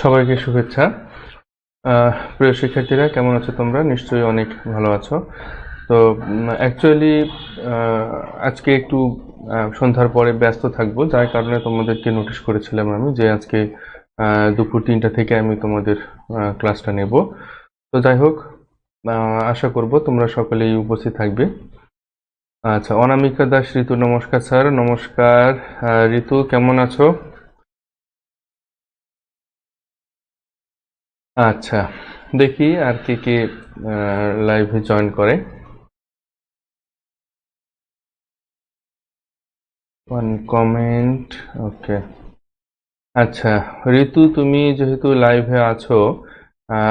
সবাইকে শুভেচ্ছা। প্রিয় শিক্ষার্থীরা, কেমন আছো তোমরা? নিশ্চয়ই অনেক ভালো আছো। তো অ্যাকচুয়ালি আজকে একটু সন্ধ্যার পরে ব্যস্ত থাকব। যার কারণে তোমাদেরকে নোটিশ করেছিলাম আমি যে আজকে দুপুর তিনটা থেকে আমি তোমাদের ক্লাসটা নেব। তো যাই হোক আশা করব তোমরা সকলেই উপস্থিত থাকবে। আচ্ছা অনামিকা দাস, ঋতু নমস্কার স্যার। নমস্কার ঋতু, কেমন আছো? আচ্ছা দেখি আর কে কে লাইভে জয়েন করে। ওয়ান কমেন্ট ওকে আচ্ছা ঋতু, তুমি যেহেতু লাইভে আছো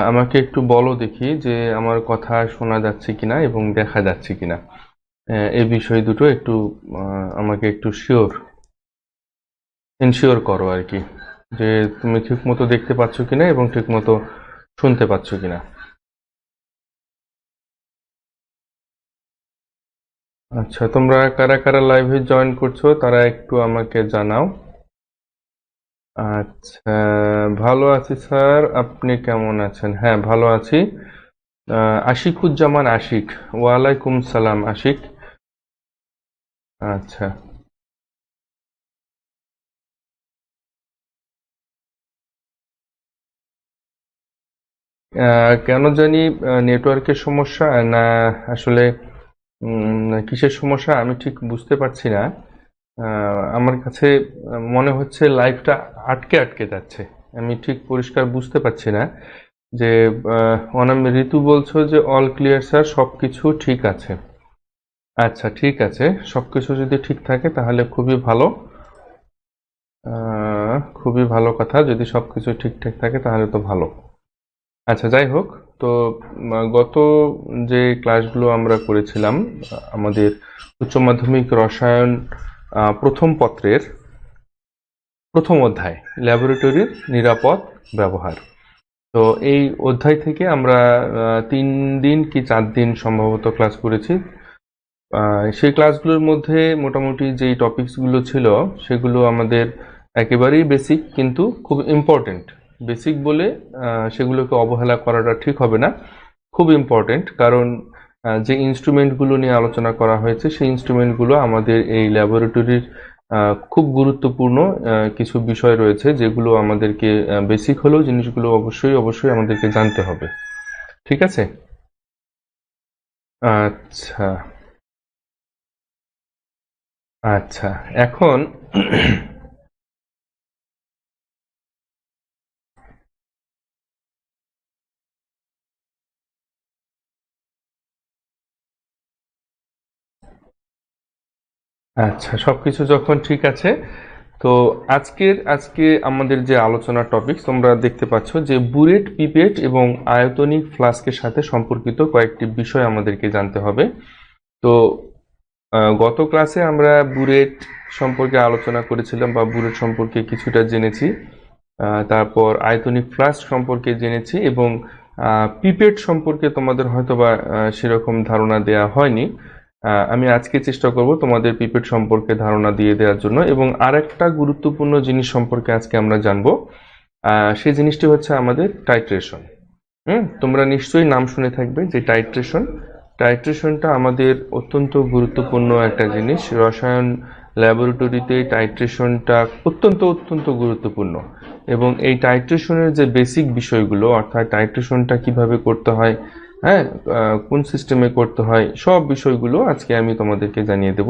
আমাকে একটু বলো দেখি যে আমার কথা শোনা যাচ্ছে কিনা এবং দেখা যাচ্ছে কিনা। এই বিষয় দুটো একটু আমাকে একটু শিওর ইনশিওর করো আর কি। যে তুমি ঠিক মতো দেখতে পাচ্ছ কিনা এবং ঠিক মতো শুনতে পাচ্ছ কিনা। আচ্ছা তোমরা কারা কারা লাইভে জয়েন করছ তারা একটু আমাকে জানাও। আচ্ছা ভালো আছি স্যার, আপনি কেমন আছেন? হ্যাঁ ভালো আছি। আশিকুজ্জামান আশিক, ওয়ালাইকুম সালাম আশিক। আচ্ছা। কেন জানি নেটওয়ার্কের সমস্যা না, আসলে কিসের সমস্যা আমি ঠিক বুঝতে পারছি না। আমার কাছে মনে হচ্ছে লাইভটা আটকে আটকে যাচ্ছে। আমি ঠিক পরিষ্কার বুঝতে পারছি না যে অনাম, ঋতু বলছো যে অল ক্লিয়ার স্যার সব কিছু ঠিক আছে। আচ্ছা ঠিক আছে। সব কিছু যদি ঠিক থাকে তাহলে খুবই ভালো। খুবই ভালো কথা। যদি সব কিছু ঠিকঠাক থাকে তাহলে তো ভালো। আচ্ছা যাই হোক। তো গত যে ক্লাসগুলো আমরা করেছিলাম, আমাদের উচ্চ মাধ্যমিক রসায়ন প্রথম পত্রের প্রথম অধ্যায়, ল্যাবরেটরির নিরাপদ ব্যবহার। তো এই অধ্যায় থেকে আমরা তিন দিন কি চার দিন সম্ভবত ক্লাস করেছি। সেই ক্লাসগুলোর মধ্যে মোটামুটি যেই টপিকসগুলো ছিল, সেগুলো আমাদের একেবারেই বেসিক কিন্তু খুব ইম্পর্টেন্ট বেসিক বলে সেগুলোকে অবহেলা করাটা ঠিক হবে না। খুব ইম্পর্টেন্ট কারণ যে ইনস্ট্রুমেন্টগুলো নিয়ে আলোচনা করা হয়েছে, সেই ইনস্ট্রুমেন্টগুলো আমাদের এই ল্যাবরেটরির খুব গুরুত্বপূর্ণ কিছু বিষয় রয়েছে যেগুলো আমাদেরকে বেসিক হলেও জিনিসগুলো অবশ্যই অবশ্যই আমাদেরকে জানতে হবে। ঠিক আছে? আচ্ছা। আচ্ছা এখন আচ্ছা সবকিছু যখন ঠিক আছে, তো আজকের, আজকে আমাদের যে আলোচনা টপিক তোমরা দেখতে পাচ্ছ যে বুলেট, পিপেট এবং আয়তনিক ফ্লাস্কের সাথে সম্পর্কিত কয়েকটি বিষয় আমাদেরকে জানতে হবে। তো গত ক্লাসে আমরা বুলেট সম্পর্কে আলোচনা করেছিলাম বা বুলেট সম্পর্কে কিছুটা জেনেছি তারপর আয়তনিক ফ্লাস্ক সম্পর্কে জেনেছি এবং পিপেট সম্পর্কে তোমাদের হয়তো বা সেরকম ধারণা দেয়া হয়নি। আমি আজকে চেষ্টা করব তোমাদের পিপেট সম্পর্কে ধারণা দিয়ে দেওয়ার জন্য এবং আরেকটা গুরুত্বপূর্ণ জিনিস সম্পর্কে আজকে আমরা জানব। সেই জিনিসটি হচ্ছে আমাদের টাইট্রেশন হুম, তোমরা নিশ্চয়ই নাম শুনে থাকবে যে টাইট্রেশন টাইট্রেশনটা আমাদের অত্যন্ত গুরুত্বপূর্ণ একটা জিনিস। রসায়ন ল্যাবরেটরিতে টাইট্রেশনটা অত্যন্ত অত্যন্ত গুরুত্বপূর্ণ। এবং এই টাইট্রেশনের যে বেসিক বিষয়গুলো, অর্থাৎ টাইট্রেশনটা কীভাবে করতে হয় হ্যাঁ কোন সিস্টেমে করতে হয়, সব বিষয়গুলো আজকে আমি তোমাদেরকে জানিয়ে দেব।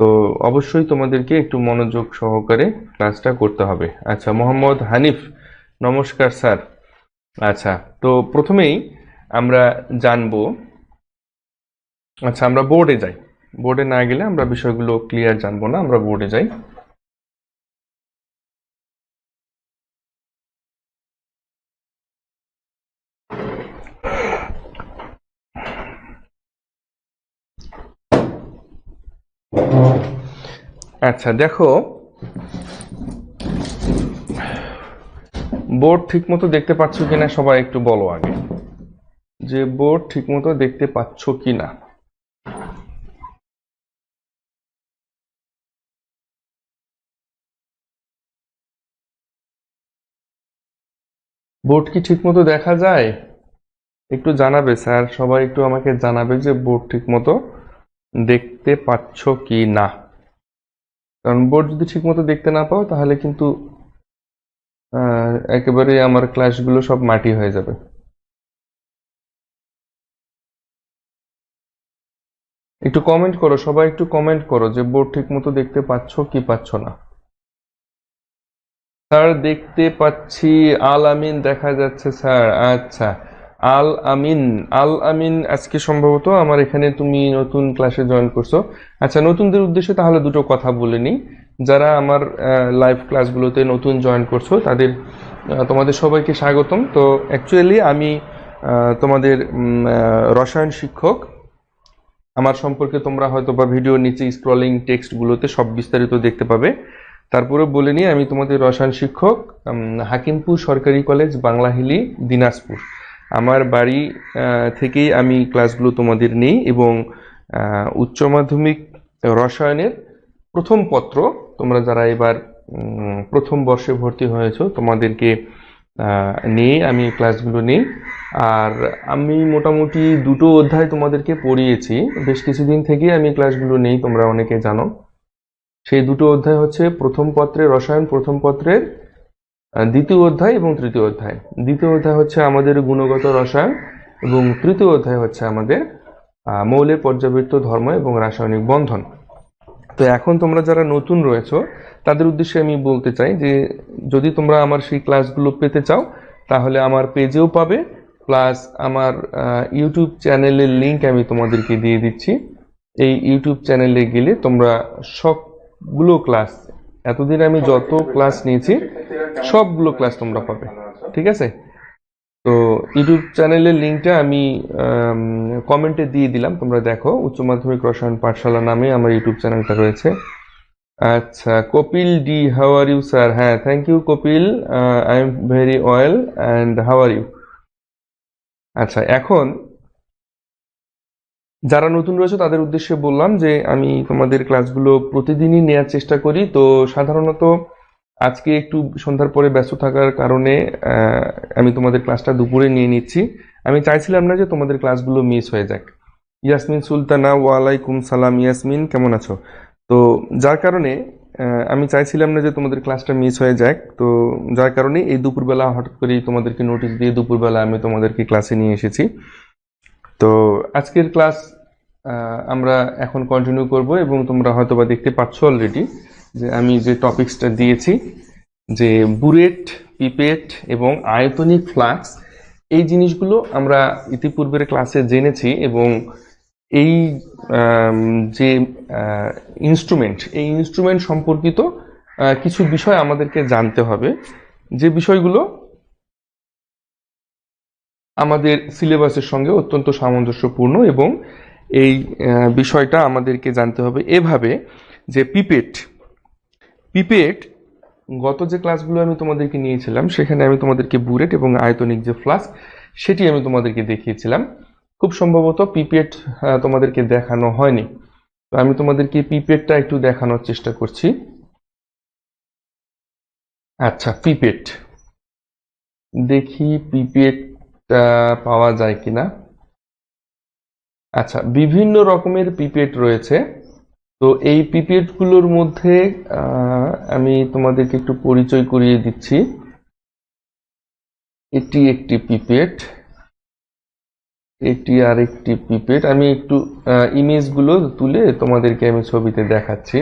তো অবশ্যই তোমাদেরকে একটু মনোযোগ সহকারে ক্লাসটা করতে হবে। আচ্ছা মোহাম্মদ হানিফ, নমস্কার স্যার। আচ্ছা তো প্রথমেই আমরা জানব আচ্ছা আমরা বোর্ডে যাই। বোর্ডে না গেলে আমরা বিষয়গুলো ক্লিয়ার জানব না, আমরা বোর্ডে যাই। আচ্ছা দেখো বোর্ড ঠিকমতো দেখতে পাচ্ছ কিনা সবাই একটু বলো আগে। যে বোর্ড ঠিকমতো দেখতে পাচ্ছ কিনা? বোর্ড কি ঠিকমতো দেখা যায়? একটু জানাবে, স্যার। সবাই একটু আমাকে জানাবে যে বোর্ড ঠিকমতো দেখতে পাচ্ছ কি না? কারণ বোর্ড যদি ঠিকমতো দেখতে না পাও, তাহলে কিন্তু একেবারে আমার ক্লাসগুলো সব মাটি হয়ে যাবে। একটু কমেন্ট করো, সবাই একটু কমেন্ট করো যে বোর্ড ঠিকমতো দেখতে পাচ্ছ কি পাচ্ছ না। স্যার দেখতে পাচ্ছি, আল আমিন দেখা যাচ্ছে স্যার আচ্ছা। আল আমিন আল আমিন আজকে সম্ভবত আমার এখানে তুমি নতুন ক্লাসে জয়েন করছ। আচ্ছা নতুনদের উদ্দেশ্যে তাহলে দুটো কথা বলে নিই। যারা আমার লাইভ ক্লাসগুলোতে নতুন জয়েন করছ, তাদের তোমাদের সবাইকে স্বাগতম। তো অ্যাকচুয়ালি আমি তোমাদের রসায়ন শিক্ষক। আমার সম্পর্কে তোমরা হয়তো বা ভিডিও নিচে স্ক্রলিং টেক্সটগুলোতে সব বিস্তারিত দেখতে পাবে। তারপরে বলে নিই, আমি তোমাদের রসায়ন শিক্ষক হাকিমপুর সরকারি কলেজ বাংলাহিলি, দিনাজপুর। আমার বাড়ি থেকেই আমি ক্লাসগুলো তোমাদের নিই এবং উচ্চ মাধ্যমিক রসায়নের প্রথম পত্র তোমরা যারা এবার প্রথম বর্ষে ভর্তি হয়েছো তোমাদেরকে নিয়ে আমি ক্লাসগুলো নিই। আর আমি মোটামুটি দুটো অধ্যায় তোমাদেরকে পড়িয়েছি। বেশ কিছুদিন থেকেই আমি ক্লাসগুলো নেই, তোমরা অনেকে জানো। সেই দুটো অধ্যায় হচ্ছে প্রথম পত্রে রসায়ন, প্রথম পত্রের দ্বিতীয় অধ্যায় এবং তৃতীয় অধ্যায়। দ্বিতীয় অধ্যায় হচ্ছে আমাদের গুণগত রসায়ন এবং তৃতীয় অধ্যায় হচ্ছে আমাদের মৌলের পর্যাবৃত্ত ধর্ম এবং রাসায়নিক বন্ধন। তো এখন তোমরা যারা নতুন রয়েছো, তাদের উদ্দেশ্যে আমি বলতে চাই যে, যদি তোমরা আমার সেই ক্লাসগুলো পেতে চাও, তাহলে আমার পেজেও পাবে, প্লাস আমার ইউটিউব চ্যানেলের লিংক আমি তোমাদেরকে দিয়ে দিচ্ছি। এই ইউটিউব চ্যানেলে গেলে তোমরা সবগুলো ক্লাস এতদিন আমি যত ক্লাস নিয়েছি সবগুলো ক্লাস তোমরা পাবে। ঠিক আছে? তো ইউটিউব চ্যানেলের লিঙ্কটা আমি কমেন্টে দিয়ে দিলাম তোমরা দেখো। উচ্চ মাধ্যমিক রসায়ন পাঠশালা নামে আমার ইউটিউব চ্যানেলটা রয়েছে। আচ্ছা কপিল ডি হাউ আর ইউ স্যার হ্যাঁ thank you Kapil. I am very well and how are you আচ্ছা এখন যারা নতুন রয়েছে, তাদের উদ্দেশ্যে বললাম যে আমি তোমাদের ক্লাসগুলো প্রতিদিনই নেওয়ার চেষ্টা করি। তো সাধারণত আজকে একটু সন্ধ্যার পরে ব্যস্ত থাকার কারণে আমি তোমাদের ক্লাসটা দুপুরে নিয়ে নিচ্ছি। আমি চাইছিলাম না যে তোমাদের ক্লাসগুলো মিস হয়ে যাক। ইয়াসমিন সুলতানা, ওয়ালাইকুম সালাম। ইয়াসমিন, কেমন আছো? তো যার কারণে আমি চাইছিলাম না যে তোমাদের ক্লাসটা মিস হয়ে যাক। তো যার কারণে এই দুপুরবেলা হঠাৎ করেই তোমাদেরকে নোটিশ দিয়ে দুপুরবেলা আমি তোমাদেরকে ক্লাসে নিয়ে এসেছি। তো আজকের ক্লাস আমরা এখন কন্টিনিউ করব এবং তোমরা হয়তোবা দেখতে পাচ্ছ অলরেডি যে আমি যে টপিকসটা দিয়েছি, যে বুরেট, পিপেট এবং আয়তনিক ফ্লাক্স, এই জিনিসগুলো আমরা ইতিপূর্বের ক্লাসে জেনেছি এবং এই যে ইনস্ট্রুমেন্ট এই ইনস্ট্রুমেন্ট সম্পর্কিত কিছু বিষয় আমাদেরকে জানতে হবে। যে বিষয়গুলো আমাদের সিলেবাসের সঙ্গে অত্যন্ত সামঞ্জস্যপূর্ণ এবং এই বিষয়টা আমাদেরকে জানতে হবে এভাবে যে পিপেট পিপেট, গত যে ক্লাসগুলো আমি তোমাদেরকে নিয়েছিলাম, সেখানে আমি তোমাদেরকে বুরেট এবং আয়তনিক যে ফ্লাস্ক, সেটি আমি তোমাদেরকে দেখিয়েছিলাম। খুব সম্ভবত পিপেট তোমাদেরকে দেখানো হয়নি। তো আমি তোমাদেরকে পিপেটটা একটু দেখানোর চেষ্টা করছি। আচ্ছা পিপেট। দেখি পিপেটটা পাওয়া যায় কিনা? আচ্ছা বিভিন্ন রকমের পিপেট রয়েছে। তো এই পিপেটগুলোর মধ্যে আমি তোমাদেরকে একটু পরিচয় করিয়ে দিচ্ছি। এটি একটি পিপেট এটি আরেকটি পিপেট আমি একটু ইমেজগুলো তুলে তোমাদেরকে আমি ছবিতে দেখাচ্ছি।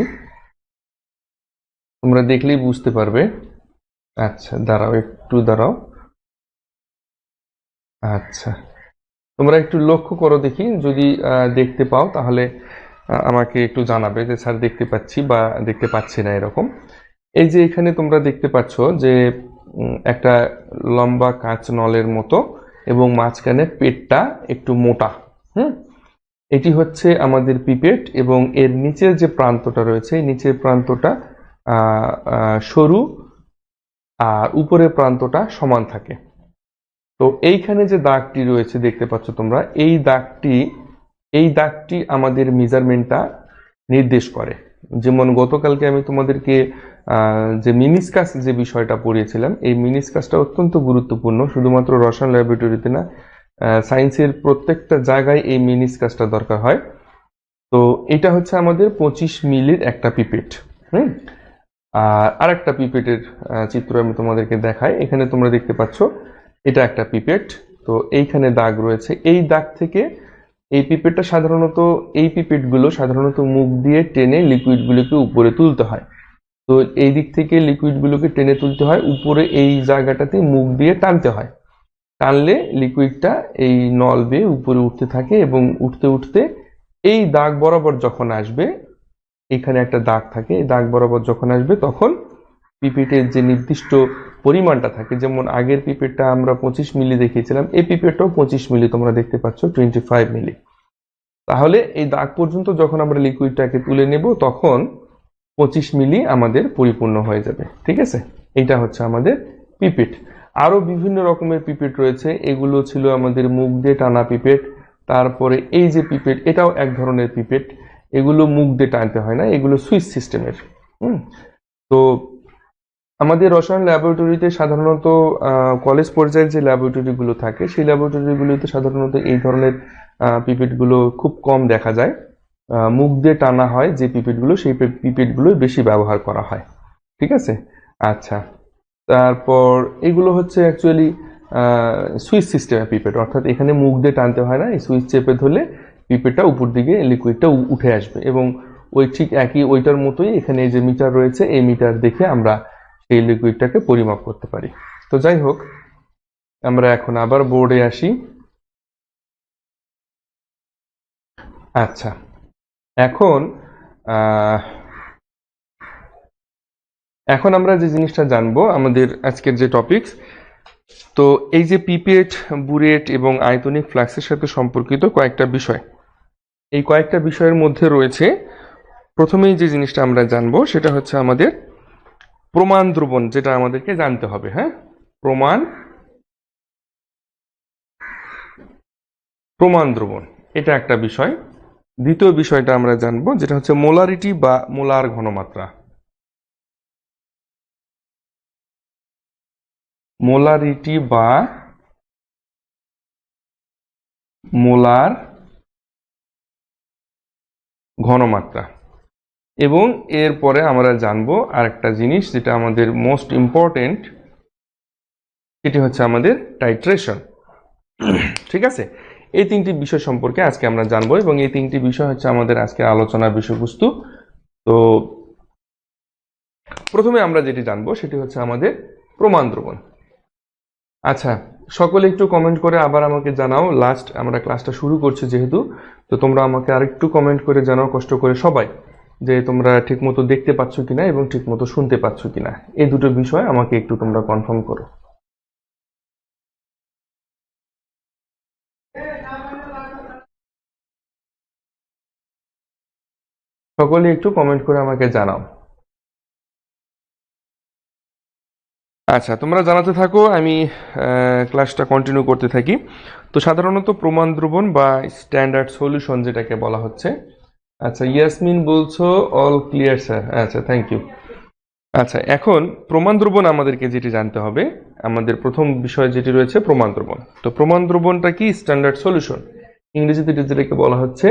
তোমরা দেখলেই বুঝতে পারবে। আচ্ছা দাঁড়াও, একটু দাঁড়াও। আচ্ছা। তোমরা একটু লক্ষ্য করো দেখি, যদি দেখতে পাও তাহলে আমাকে একটু জানাবে যে, স্যার, দেখতে পাচ্ছি বা দেখতে পাচ্ছি না এরকম। এই যে, এখানে তোমরা দেখতে পাচ্ছ যে একটা লম্বা কাঁচ নলের মতো এবং মাঝখানে পেটটা একটু মোটা, হুম? এটি হচ্ছে আমাদের পিপেট এবং এর নিচের যে প্রান্তটা রয়েছে, এই নিচের প্রান্তটা সরু আর উপরের প্রান্তটা সমান থাকে। তো এইখানে যে দাগটি রয়েছে, দেখতে পাচ্ছ তোমরা, এই দাগটি এই দাগটি আমাদের মেজারমেন্টটা নির্দেশ করে। যেমন গতকালকে আমি তোমাদেরকে যে মিনিসকাস যে বিষয়টা পড়িয়েছিলাম, এই মিনিসকাসটা অত্যন্ত গুরুত্বপূর্ণ, শুধুমাত্র রসায়ন ল্যাবরেটরিতে না সায়েন্সের প্রত্যেকটা জায়গায় এই মিনিসকাসটা দরকার হয়। তো এটা হচ্ছে আমাদের পঁচিশ মিলির একটা পিপেট হুম? আর আরেকটা পিপেটের চিত্র আমি তোমাদেরকে দেখাই। এখানে তোমরা দেখতে পাচ্ছ এটা একটা পিপেট। তো এইখানে দাগ রয়েছে। এই দাগ থেকে এই পিপেটটা সাধারণত, এই পিপেটগুলো সাধারণত মুখ দিয়ে টেনে লিকুইডগুলোকে উপরে তুলতে হয়। তো এই দিক থেকে লিকুইডগুলোকে টেনে তুলতে হয়, উপরে এই জায়গাটাতে মুখ দিয়ে টানতে হয়। টানলে লিকুইডটা এই নল বেয়ে উপরে উঠতে থাকে এবং উঠতে উঠতে এই দাগ বরাবর যখন আসবে, এখানে একটা দাগ থাকে, এই দাগ বরাবর যখন আসবে তখন পিপেটের যে নির্দিষ্ট পরিমাণটা থাকে। যেমন আগের পিপেটটা আমরা পঁচিশ মিলি দেখিয়েছিলাম, এই পিপেটটাও পঁচিশ মিলি তোমরা দেখতে পাচ্ছ টোয়েন্টি ফাইভ মিলি। তাহলে এই দাগ পর্যন্ত যখন আমরা লিকুইডটাকে তুলে নেব, তখন পঁচিশ মিলি আমাদের পরিপূর্ণ হয়ে যাবে। ঠিক আছে? এইটা হচ্ছে আমাদের পিপেট আরও বিভিন্ন রকমের পিপেট রয়েছে। এগুলো ছিল আমাদের মুখ দিয়ে টানা পিপেট তারপরে এই যে পিপেট এটাও এক ধরনের পিপেট এগুলো মুখ দিয়ে টানতে হয় না, এগুলো সুইচ সিস্টেমের। হুম? তো আমাদের রসায়ন ল্যাবরেটরিতে সাধারণত কলেজ পর্যায়ের যে ল্যাবরেটরিগুলো থাকে, সেই ল্যাবরেটরিগুলোতে সাধারণত এই ধরনের পিপেটগুলো খুব কম দেখা যায়। মুখ দিয়ে টানা হয় যে পিপেটগুলো সেই পিপেটগুলো বেশি ব্যবহার করা হয়। ঠিক আছে? আচ্ছা। তারপর এগুলো হচ্ছে অ্যাকচুয়ালি সুইচ সিস্টেমের পিপেট অর্থাৎ এখানে মুখ দিয়ে টানতে হয় না, এই সুইচ চেপে ধরলে পিপেটটা উপর দিকে লিকুইডটা উঠে আসবে। এবং ওই ঠিক একই, ওইটার মতোই এখানে যে মিটার রয়েছে, এই মিটার দেখে আমরা সেই লিকুইডটাকে পরিমাপ করতে পারি। তো যাই হোক, আমরা এখন আবার বোর্ডে আসি। আচ্ছা এখন এখন আমরা যে জিনিসটা জানব, আমাদের আজকের যে টপিকস তো এই যে পিপেট বুরেট এবং আয়তনিক ফ্লাক্সের সাথে সম্পর্কিত কয়েকটা বিষয়। এই কয়েকটা বিষয়ের মধ্যে রয়েছে, প্রথমেই যে জিনিসটা আমরা জানব, সেটা হচ্ছে আমাদের প্রমাণ দ্রবণ যেটা আমাদেরকে জানতে হবে হ্যাঁ? প্রমাণ প্রমাণ দ্রবণ এটা একটা বিষয়। দ্বিতীয় বিষয়টা আমরা জানব, যেটা হচ্ছে মোলারিটি বা মোলার ঘনমাত্রা। মোলারিটি বা মোলার ঘনমাত্রা। এবং এরপরে আমরা জানব আরেকটা জিনিস যেটা আমাদের মোস্ট ইম্পর্টেন্ট সেটি হচ্ছে আমাদের টাইট্রেশন ঠিক আছে? এই তিনটি বিষয় সম্পর্কে আজকে আমরা জানব এবং এই তিনটি বিষয় হচ্ছে আমাদের আজকে আলোচনার বিষয়বস্তু। তো প্রথমে আমরা যেটি জানব, সেটি হচ্ছে আমাদের প্রমাণ দ্রবণ। আচ্ছা সকলে একটু কমেন্ট করে আবার আমাকে জানাও। লাস্ট আমরা ক্লাসটা শুরু করছি যেহেতু, তো তোমরা আমাকে আরেকটু কমেন্ট করে জানাও, কষ্ট করে সবাই। যে তোমরা ঠিকমতো দেখতে পাচ্ছ কিনা এবং ঠিকমতো শুনতে পাচ্ছ কিনা। এই দুটো বিষয় আমাকে একটু তোমরা কনফার্ম করো। সকলে একটু কমেন্ট করে আমাকে জানাও। আচ্ছা তোমরা জানাতে থাকো, আমি ক্লাসটা কন্টিনিউ করতে থাকি। তো সাধারণত প্রমাণ দ্রবণ বা স্ট্যান্ডার্ড সলিউশন যেটাকে বলা হচ্ছে আচ্ছা ইয়াসমিন বলছো অল ক্লিয়ার স্যার আচ্ছা থ্যাংক ইউ আচ্ছা এখন প্রমাণ দ্রবণ আমাদেরকে যেটি জানতে হবে, আমাদের প্রথম বিষয় যেটি রয়েছে প্রমাণ দ্রবণ। তো প্রমাণ দ্রবণটা কি? স্ট্যান্ডার্ড সলিউশন ইংরেজিতে যেটাকে বলা হচ্ছে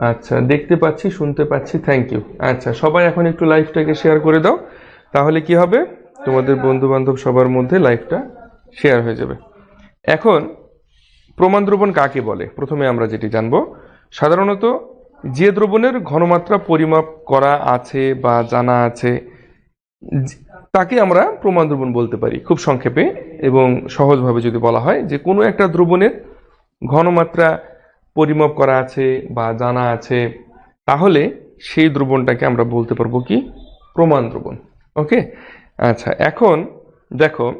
আচ্ছা দেখতে পাচ্ছি, শুনতে পাচ্ছি থ্যাংক ইউ আচ্ছা সবাই এখন একটু লাইভটাকে শেয়ার করে দাও, তাহলে কি হবে? তোমাদের বন্ধু বান্ধব সবার মধ্যে লাইভটা শেয়ার হয়ে যাবে। এখন প্রমাণ দ্রবণ কাকে বলে? প্রথমে আমরা যেটি জানব, সাধারণত যে দ্রবণের ঘনমাত্রা পরিমাপ করা আছে বা জানা আছে তাকে আমরা প্রমাণ দ্রবণ বলতে পারি খুব সংক্ষেপে এবং সহজভাবে যদি বলা হয় যে কোনো একটা দ্রবণের ঘনমাত্রা পরিমাপ করা আছে বা জানা আছে, তাহলে সেই দ্রবণটাকে আমরা বলতে পারব কি? প্রমাণ দ্রবণ। ওকে? আচ্ছা এখন দেখো,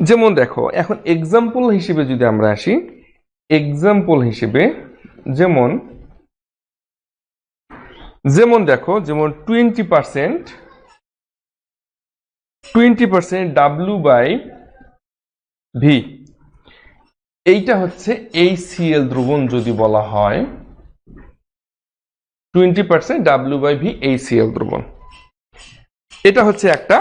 যেমন দেখো, এখন এক্সাম্পল হিসেবে যদি আমরা আসি এক্সাম্পল হিসেবে যেমন যেমন দেখো, যেমন twenty percent twenty percent W by V এইটা হচ্ছে এই সিএল দ্রবণ যদি বলা হয় twenty percent W by V এই সিএল দ্রবণ। এটা হচ্ছে একটা